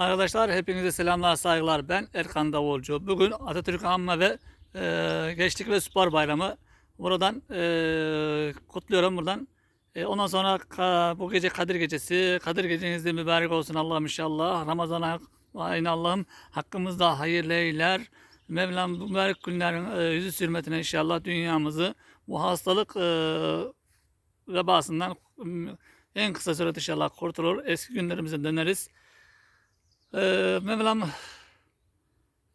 Arkadaşlar hepinize selamlar saygılar. Ben Erkan Davulcu. Bugün Atatürk Anma ve e, Gençlik ve Spor Bayramı. Buradan e, kutluyorum buradan. E, ondan sonra ka- bu gece Kadir Gecesi. Kadir Geceniz de mübarek olsun Allah'ım inşallah. Ramazan ayını Allah'ım hakkımızda hayırlı eyler. Mevlam bu mübarek günlerin e, yüzü sürmetine inşallah dünyamızı bu hastalık e, vebasından en kısa sürede inşallah kurtulur. Eski günlerimize döneriz. Ee, Mevlam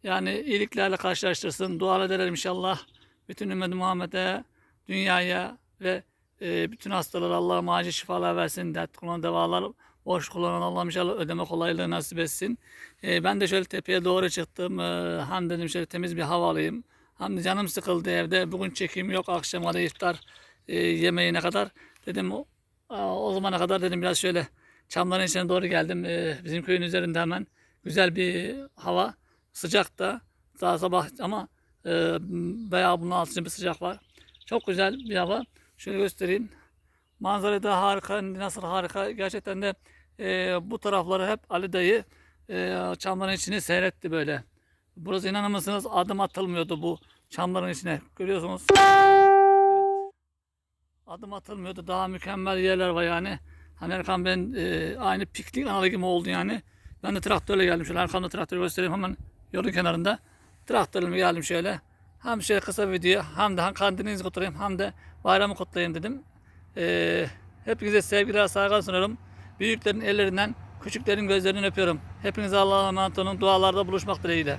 yani iyiliklerle karşılaştırsın. Dua edelim inşallah. Bütün ümmet Muhammed'e, dünyaya ve e, bütün hastalara Allah'ım acil şifalar versin. Dert kullanan devalar, boş kullanan Allah'ım inşallah ödeme kolaylığı nasip etsin. E, ben de şöyle tepeye doğru çıktım. E, hem dedim şöyle temiz bir hava alayım. Hem de canım sıkıldı evde. Bugün çekim yok. Akşama da iftar e, yemeğine kadar. Dedim o, o zamana kadar dedim biraz şöyle Çamların içine doğru geldim. Ee, bizim köyün üzerinde hemen güzel bir hava. Sıcak da. Daha sabah ama e, bayağı bunun altında bir sıcak var. Çok güzel bir hava. Şöyle göstereyim. Manzara da harika. Nasıl harika. Gerçekten de e, bu tarafları hep Ali dayı e, çamların içini seyretti böyle. Burası inanır mısınız adım atılmıyordu bu çamların içine. Görüyorsunuz. Evet. Adım atılmıyordu. Daha mükemmel yerler var yani. Hani Erkan ben e, aynı piknik analı gibi oldu yani. Ben de traktörle geldim şöyle arkamda traktörü göstereyim hemen yolun kenarında. Traktörle geldim şöyle. Hem şöyle kısa video hem de hem kandilinizi kutlayayım hem de bayramı kutlayayım dedim. E, hepinize sevgiler saygılar sunuyorum. Büyüklerin ellerinden küçüklerin gözlerinden öpüyorum. Hepinize Allah'a emanet olun. Dualarda buluşmak dileğiyle.